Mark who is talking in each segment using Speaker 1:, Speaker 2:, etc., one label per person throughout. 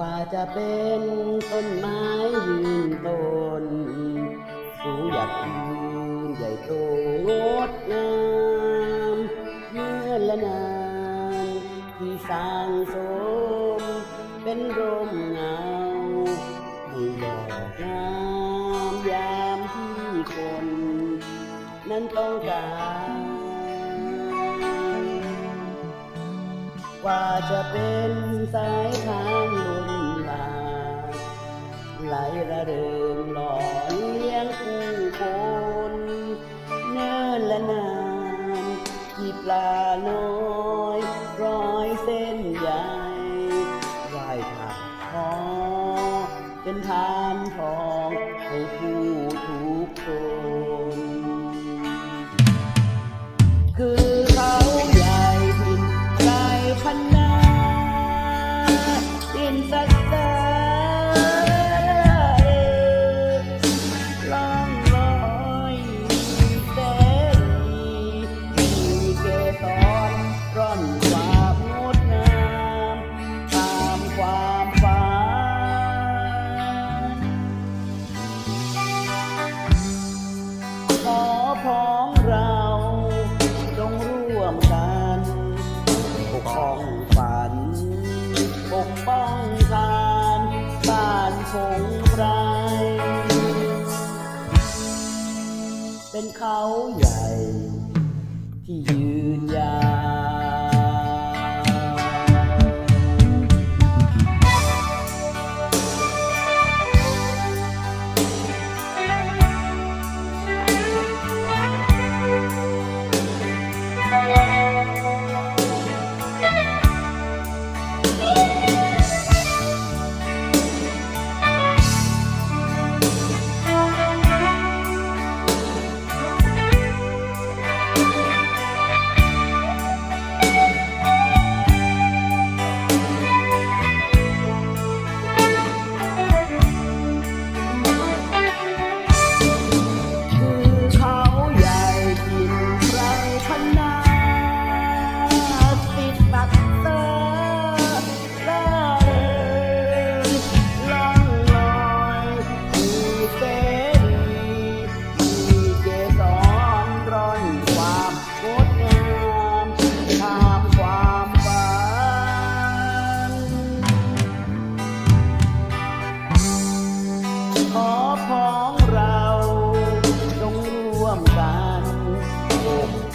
Speaker 1: ว่าจะเป็นต้นไม้ยืนต้น สูงหยักยืนใหญ่โตงดงามเมื่อละนานที่สร้างสมเป็นร่มเงาให้ดอกงามยามที่คน นั้นต้องการกว่าจะเป็นสายทางลุนลา ไหลระเริงหล่อเลี้ยงผู้คนเนิ่นและนานที่ปลาน้อยร้อยเส้นใหญ่ไหวผักทอเป็นทานทองให้ผู้ทุกคนคือ คงไร เป็นเขาใหญ่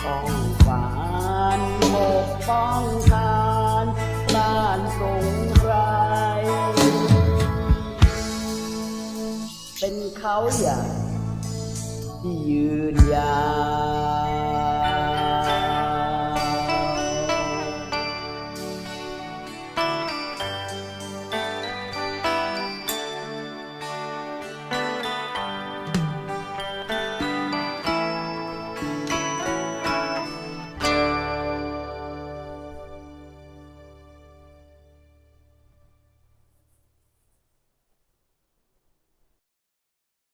Speaker 1: ป้องฝานปกป้องทานบ้านสงใครเป็นเขาใหญ่ที่ยืนยาว